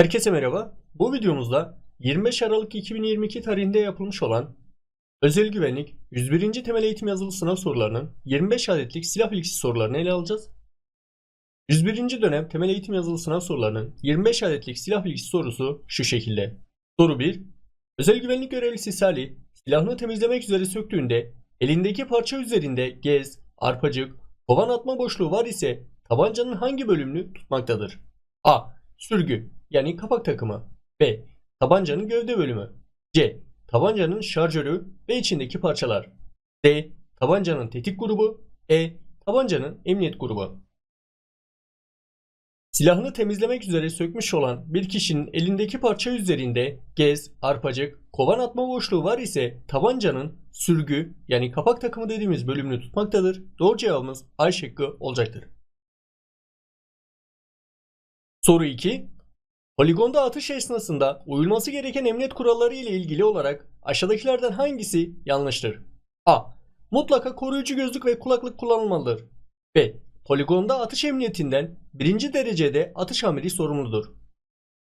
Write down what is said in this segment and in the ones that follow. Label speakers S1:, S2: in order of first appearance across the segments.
S1: Herkese merhaba. Bu videomuzda 25 Aralık 2022 tarihinde yapılmış olan Özel Güvenlik 101. Temel Eğitim Yazılı Sınav sorularının 25 adetlik silah bilgisi sorularını ele alacağız. 101. dönem Temel Eğitim Yazılı Sınav sorularının 25 adetlik silah bilgisi sorusu şu şekilde. Soru 1. Özel Güvenlik Görevlisi Salih silahını temizlemek üzere söktüğünde elindeki parça üzerinde gez, arpacık, kovan atma boşluğu var ise tabancanın hangi bölümünü tutmaktadır? A. Sürgü yani kapak takımı. B. Tabancanın gövde bölümü. C. Tabancanın şarjörü ve içindeki parçalar. D. Tabancanın tetik grubu. E. Tabancanın emniyet grubu. Silahını temizlemek üzere sökmüş olan bir kişinin elindeki parça üzerinde gez, arpacık, kovan atma boşluğu var ise tabancanın sürgü yani kapak takımı dediğimiz bölümünü tutmaktadır. Doğru cevabımız A şıkkı olacaktır. Soru 2. Poligonda atış esnasında uyulması gereken emniyet kuralları ile ilgili olarak aşağıdakilerden hangisi yanlıştır? A. Mutlaka koruyucu gözlük ve kulaklık kullanılmalıdır. B. Poligonda atış emniyetinden birinci derecede atış amiri sorumludur.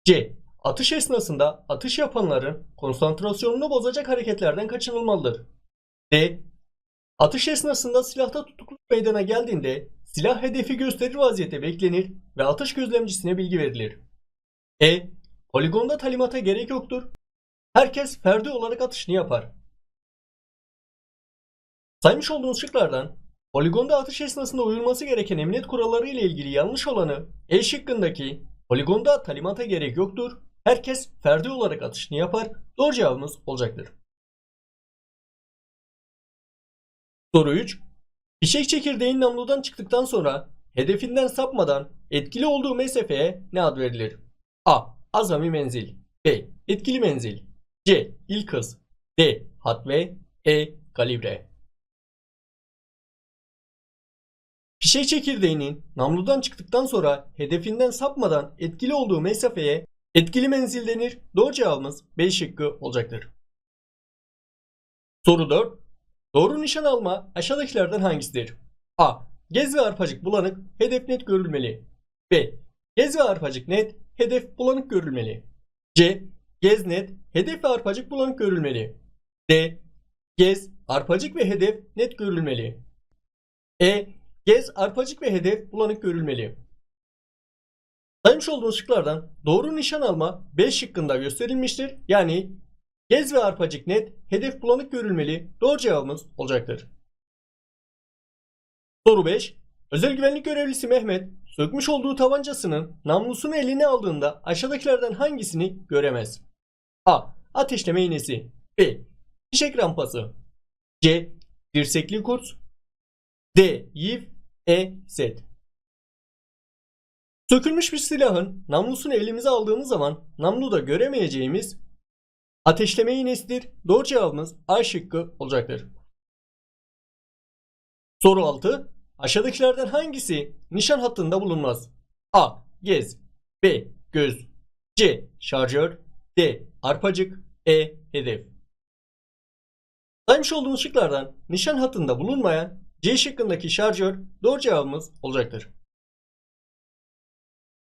S1: C. Atış esnasında atış yapanların konsantrasyonunu bozacak hareketlerden kaçınılmalıdır. D. Atış esnasında silahta tutukluk meydana geldiğinde silah hedefi gösterir vaziyette beklenir ve atış gözlemcisine bilgi verilir. E. Poligonda talimata gerek yoktur. Herkes ferdi olarak atışını yapar. Saymış olduğumuz şıklardan poligonda atış esnasında uyulması gereken emniyet kuralları ile ilgili yanlış olanı E şıkkındaki poligonda talimata gerek yoktur. Herkes ferdi olarak atışını yapar. Doğru cevabımız olacaktır. Soru 3. Fişek çekirdeğin namludan çıktıktan sonra hedefinden sapmadan etkili olduğu mesafeye ne ad verilir? A. Azami menzil B. Etkili menzil C. İlk hız D. Hatve E. Kalibre Fişek çekirdeğinin namludan çıktıktan sonra hedefinden sapmadan etkili olduğu mesafeye etkili menzil denir. Doğru cevabımız B şıkkı olacaktır. Soru 4. Doğru nişan alma aşağıdakilerden hangisidir? A. Gez ve arpacık bulanık, hedef net görülmeli. B. Gez ve arpacık net, hedef bulanık görülmeli. C. Gez net, hedef ve arpacık bulanık görülmeli. D. Gez, arpacık ve hedef net görülmeli. E. Gez, arpacık ve hedef bulanık görülmeli. Saymış olduğumuz şıklardan doğru nişan alma B şıkkında gösterilmiştir. Yani gez ve arpacık net, hedef bulanık görülmeli. Doğru cevabımız olacaktır. Soru 5. Özel güvenlik görevlisi Mehmet sökmüş olduğu tabancasının namlusunu eline aldığında aşağıdakilerden hangisini göremez? A. Ateşleme iğnesi B. Fişek rampası C. Dirsekli kurs D. Yiv E. Set Sökülmüş bir silahın namlusunu elimize aldığımız zaman namluda göremeyeceğimiz ateşleme iğnesidir. Doğru cevabımız A şıkkı olacaktır. Soru 6. Aşağıdakilerden hangisi nişan hattında bulunmaz? A. Gez B. Göz C. Şarjör D. Arpacık E. Hedef Saymış olduğumuz şıklardan nişan hattında bulunmayan C şıkkındaki şarjör doğru cevabımız olacaktır.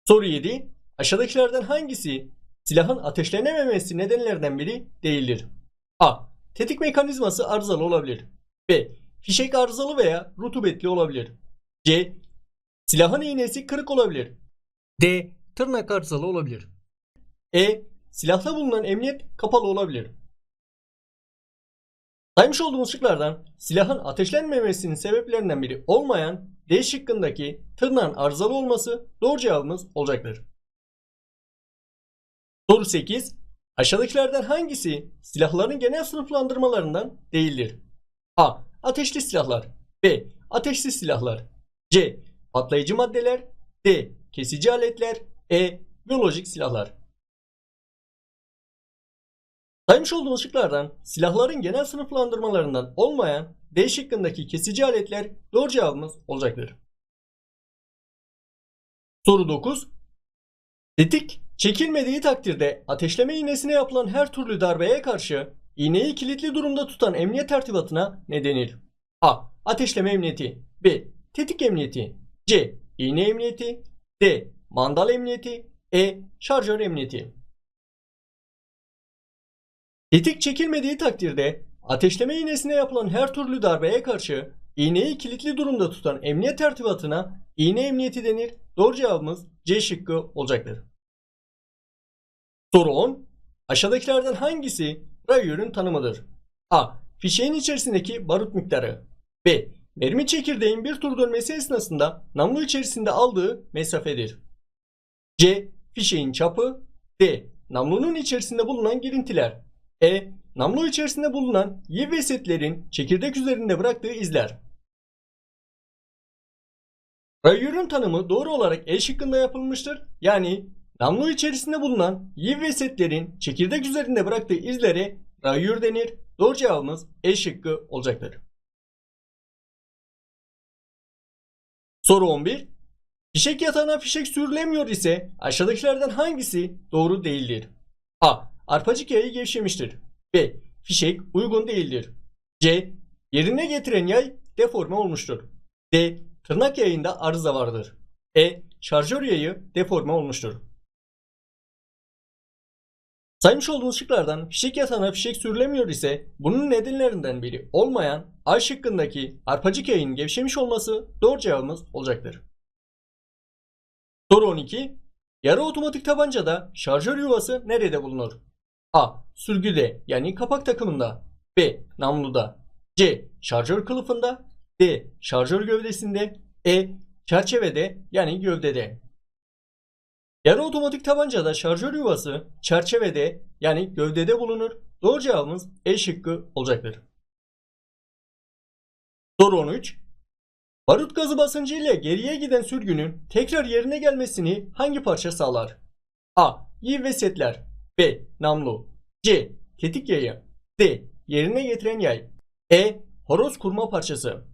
S1: Soru 7. Aşağıdakilerden hangisi silahın ateşlenememesi nedenlerden biri değildir? A. Tetik mekanizması arızalı olabilir. B. Fişek arızalı veya rutubetli olabilir. C. Silahın iğnesi kırık olabilir. D. Tırnak arızalı olabilir. E. Silahta bulunan emniyet kapalı olabilir. Saymış olduğumuz şıklardan silahın ateşlenmemesinin sebeplerinden biri olmayan D şıkkındaki tırnağın arızalı olması doğru cevabımız olacaktır. Soru 8. Aşağıdakilerden hangisi silahların genel sınıflandırmalarından değildir? A. Ateşli silahlar B. Ateşsiz silahlar C. Patlayıcı maddeler D. Kesici aletler E. Biyolojik silahlar Saymış olduğumuz şıklardan silahların genel sınıflandırmalarından olmayan D şıkkındaki kesici aletler doğru cevabımız olacaktır. Soru 9. Tetik çekilmediği takdirde ateşleme iğnesine yapılan her türlü darbeye karşı iğneyi kilitli durumda tutan emniyet tertibatına ne denir? A. Ateşleme emniyeti B. Tetik emniyeti C. İğne emniyeti D. Mandal emniyeti E. Şarjör emniyeti. Tetik çekilmediği takdirde ateşleme iğnesine yapılan her türlü darbeye karşı iğneyi kilitli durumda tutan emniyet tertibatına iğne emniyeti denir. Doğru cevabımız C şıkkı olacaktır. Soru 10. Aşağıdakilerden hangisi rayörün tanımıdır? A. Fişeğin içerisindeki barut miktarı. B. Mermi çekirdeğin bir tur dönmesi esnasında namlu içerisinde aldığı mesafedir. C. Fişeğin çapı. D. Namlunun içerisinde bulunan girintiler. E. Namlu içerisinde bulunan yiv ve setlerin çekirdek üzerinde bıraktığı izler. Rayörün tanımı doğru olarak E şıkkında yapılmıştır. Yani namlu içerisinde bulunan yiv ve setlerin çekirdek üzerinde bıraktığı izlere rayör denir. Doğru cevabımız E şıkkı olacaktır. Soru 11. Fişek yatağına fişek sürülemiyor ise aşağıdakilerden hangisi doğru değildir? A. Arpacık yayı gevşemiştir. B. Fişek uygun değildir. C. Yerine getiren yay deforme olmuştur. D. Tırnak yayında arıza vardır. E. Şarjör yayı deforme olmuştur. Saymış olduğumuz şıklardan fişek yatağına fişek sürülemiyor ise bunun nedenlerinden biri olmayan A şıkkındaki arpacık yayın gevşemiş olması doğru cevabımız olacaktır. Soru 12. Yarı otomatik tabancada şarjör yuvası nerede bulunur? A. Sürgüde yani kapak takımında. B. Namluda. C. Şarjör kılıfında. D. Şarjör gövdesinde. E. Çerçevede yani gövdede. Yarı otomatik tabancada şarjör yuvası çerçevede yani gövdede bulunur. Doğru cevabımız E şıkkı olacaktır. Soru 13. Barut gazı basıncı ile geriye giden sürgünün tekrar yerine gelmesini hangi parça sağlar? A. Yiv ve setler. B. Namlu. C. Tetik yayı. D. Yerine getiren yay. E. Horoz kurma parçası.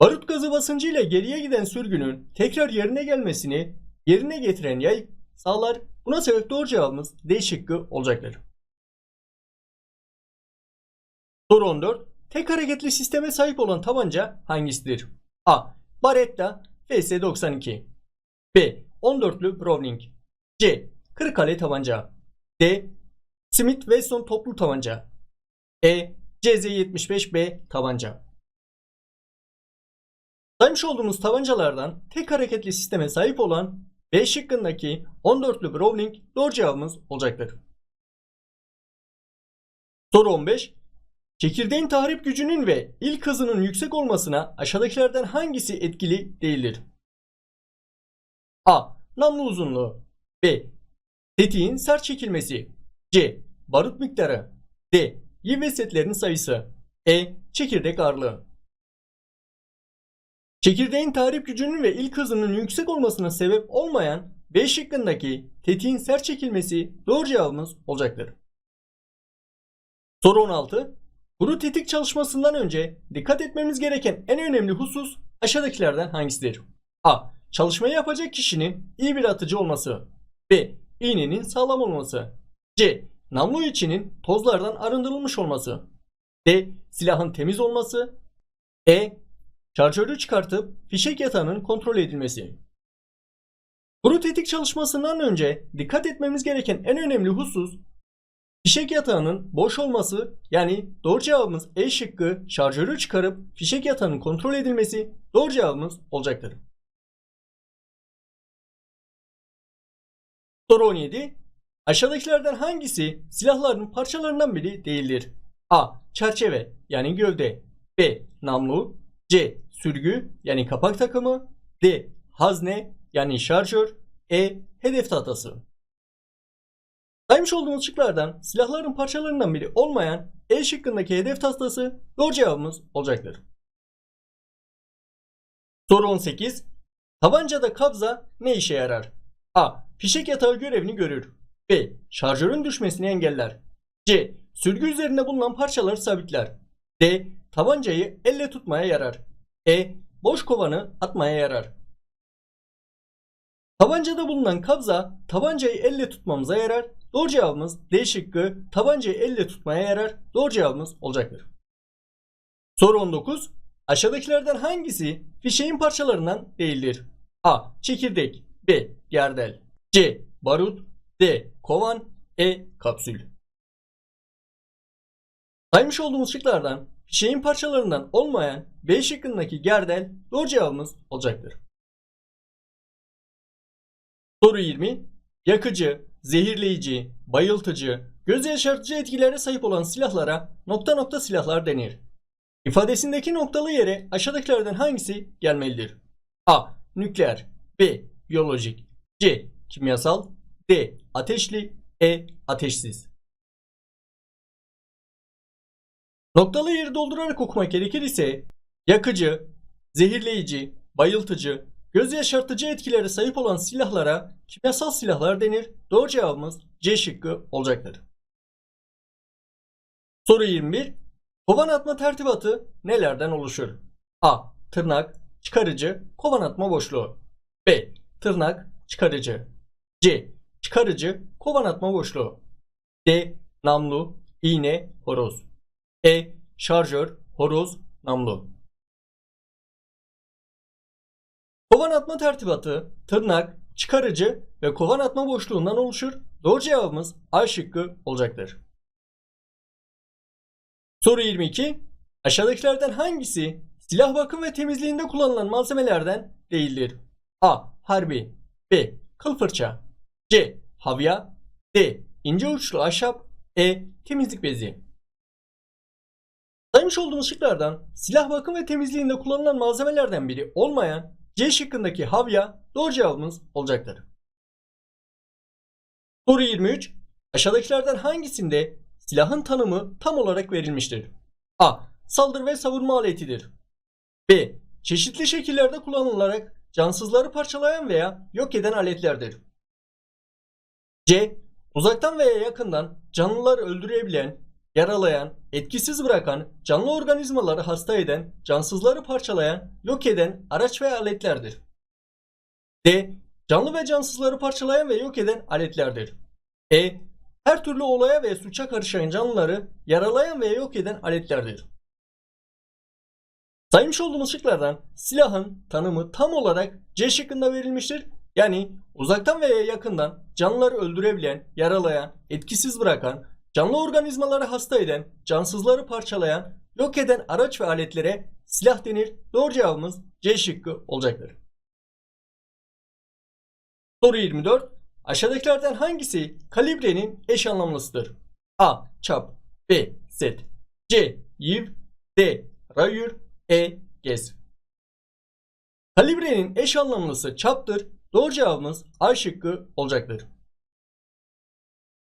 S1: Barut gazı basıncı ile geriye giden sürgünün tekrar yerine gelmesini yerine getiren yay sağlar. Buna sebep doğru cevabımız D şıkkı olacaktır. Soru 14. Tek hareketli sisteme sahip olan tabanca hangisidir? A. Baretta FS92 B. 14'lü Browning C. Kırıkkale tabanca D. Smith Wesson toplu tabanca E. CZ75B tabanca Saymış olduğumuz tabancalardan tek hareketli sisteme sahip olan B şıkkındaki 14'lü Browning doğru cevabımız olacaktır. Soru 15. Çekirdeğin tahrip gücünün ve ilk hızının yüksek olmasına aşağıdakilerden hangisi etkili değildir? A. Namlu uzunluğu B. Tetiğin sert çekilmesi C. Barut miktarı D. Yiv ve setlerin sayısı E. Çekirdek ağırlığı Çekirdeğin tahrip gücünün ve ilk hızının yüksek olmasına sebep olmayan B şıkkındaki tetiğin sert çekilmesi doğru cevabımız olacaktır. Soru 16. Kuru tetik çalışmasından önce dikkat etmemiz gereken en önemli husus aşağıdakilerden hangisidir? A. Çalışmayı yapacak kişinin iyi bir atıcı olması. B. İğnenin sağlam olması. C. Namlu içinin tozlardan arındırılmış olması. D. Silahın temiz olması. E. Şarjörü çıkartıp fişek yatağının kontrol edilmesi. Kuru tetik çalışmasından önce dikkat etmemiz gereken en önemli husus fişek yatağının boş olması yani doğru cevabımız E şıkkı şarjörü çıkarıp fişek yatağının kontrol edilmesi doğru cevabımız olacaktır. Soru 17. Aşağıdakilerden hangisi silahların parçalarından biri değildir? A. Çerçeve yani gövde. B. Namlu. C. Sürgü yani kapak takımı. D. Hazne yani şarjör. E. Hedef tahtası. Saymış olduğumuz şıklardan silahların parçalarından biri olmayan E şıkkındaki hedef tahtası doğru cevabımız olacaktır. Soru 18. Tabancada kabza ne işe yarar? A. Fişek yatağı görevini görür. B. Şarjörün düşmesini engeller. C. Sürgü üzerinde bulunan parçaları sabitler. D. Tabancayı elle tutmaya yarar. E. Boş kovanı atmaya yarar. Tabancada bulunan kabza tabancayı elle tutmamıza yarar. Doğru cevabımız D şıkkı tabancayı elle tutmaya yarar. Doğru cevabımız olacaktır. Soru 19. Aşağıdakilerden hangisi fişeğin parçalarından değildir? A. Çekirdek B. Gerdel C. Barut D. Kovan E. Kapsül Saymış olduğumuz şıklardan fişeğin parçalarından olmayan B şıkkındaki gerdel doğru cevabımız olacaktır. Soru 20. Yakıcı, zehirleyici, bayıltıcı, göz yaşartıcı etkilere sahip olan silahlara nokta nokta silahlar denir. İfadesindeki noktalı yere aşağıdakilerden hangisi gelmelidir? A. Nükleer B. Biyolojik C. Kimyasal D. Ateşli E. Ateşsiz Noktalı yeri doldurarak okumak gerekir ise yakıcı, zehirleyici, bayıltıcı, göz yaşartıcı etkilere sahip olan silahlara kimyasal silahlar denir. Doğru cevabımız C şıkkı olacaktır. Soru 21. Kovan atma tertibatı nelerden oluşur? A. Tırnak, çıkarıcı, kovan atma boşluğu. B. Tırnak, çıkarıcı. C. Çıkarıcı, kovan atma boşluğu. D. Namlu, iğne, horoz. E. Şarjör, horoz, namlu. Kovan atma tertibatı, tırnak, çıkarıcı ve kovan atma boşluğundan oluşur. Doğru cevabımız A şıkkı olacaktır. Soru 22. Aşağıdakilerden hangisi silah bakım ve temizliğinde kullanılan malzemelerden değildir? A. Harbi B. Kıl fırça C. Havya D. İnce uçlu ahşap E. Temizlik bezi Saymış olduğumuz şıklardan silah bakım ve temizliğinde kullanılan malzemelerden biri olmayan C şıkkındaki havya doğru cevabımız olacaktır. Soru 23. Aşağıdakilerden hangisinde silahın tanımı tam olarak verilmiştir? A. Saldırı ve savunma aletidir. B. Çeşitli şekillerde kullanılarak cansızları parçalayan veya yok eden aletlerdir. C. Uzaktan veya yakından canlıları öldürebilen, yaralayan, etkisiz bırakan, canlı organizmaları hasta eden, cansızları parçalayan, yok eden araç ve aletlerdir. D. Canlı ve cansızları parçalayan ve yok eden aletlerdir. E. Her türlü olaya ve suça karışan canlıları yaralayan ve yok eden aletlerdir. Saymış olduğumuz şıklardan silahın tanımı tam olarak C şıkkında verilmiştir. Yani uzaktan veya yakından canlıları öldürebilen, yaralayan, etkisiz bırakan, canlı organizmaları hasta eden, cansızları parçalayan, yok eden araç ve aletlere silah denir. Doğru cevabımız C şıkkı olacaktır. Soru 24. Aşağıdakilerden hangisi kalibrenin eş anlamlısıdır? A. Çap B. Set C. Yiv D. Rayür E. Gez Kalibrenin eş anlamlısı çaptır. Doğru cevabımız A şıkkı olacaktır.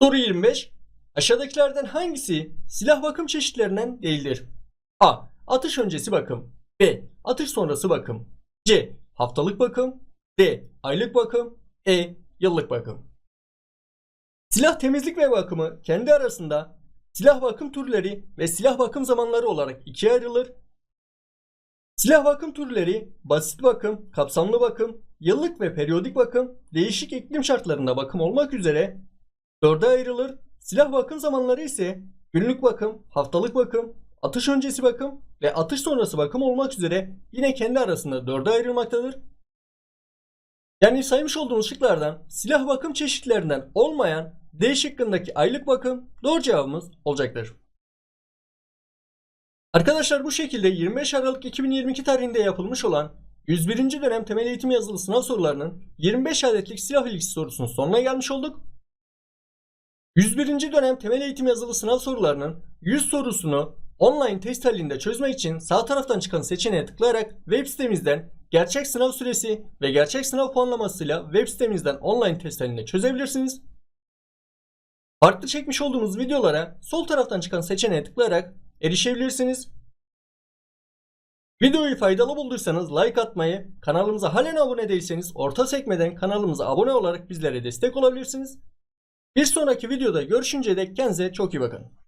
S1: Soru 25. Aşağıdakilerden hangisi silah bakım çeşitlerinden değildir? A. Atış öncesi bakım B. Atış sonrası bakım C. Haftalık bakım D. Aylık bakım E. Yıllık bakım Silah temizlik ve bakımı kendi arasında silah bakım türleri ve silah bakım zamanları olarak ikiye ayrılır. Silah bakım türleri basit bakım, kapsamlı bakım, yıllık ve periyodik bakım, değişik iklim şartlarında bakım olmak üzere dörde ayrılır. Silah bakım zamanları ise günlük bakım, haftalık bakım, atış öncesi bakım ve atış sonrası bakım olmak üzere yine kendi arasında dörde ayrılmaktadır. Yani saymış olduğumuz şıklardan silah bakım çeşitlerinden olmayan D şıkkındaki aylık bakım doğru cevabımız olacaktır. Arkadaşlar bu şekilde 25 Aralık 2022 tarihinde yapılmış olan 101. dönem temel eğitim yazılı sınav sorularının 25 adetlik silah ilgisi sorusunun sonuna gelmiş olduk. 101. dönem temel eğitim yazılı sınav sorularının 100 sorusunu online test halinde çözmek için sağ taraftan çıkan seçeneğe tıklayarak web sitemizden gerçek sınav süresi ve gerçek sınav puanlamasıyla web sitemizden online test halinde çözebilirsiniz. Farklı çekmiş olduğumuz videolara sol taraftan çıkan seçeneğe tıklayarak erişebilirsiniz. Videoyu faydalı bulduysanız like atmayı, kanalımıza halen abone değilseniz orta sekmeden kanalımıza abone olarak bizlere destek olabilirsiniz. Bir sonraki videoda görüşünce dek kendinize çok iyi bakın.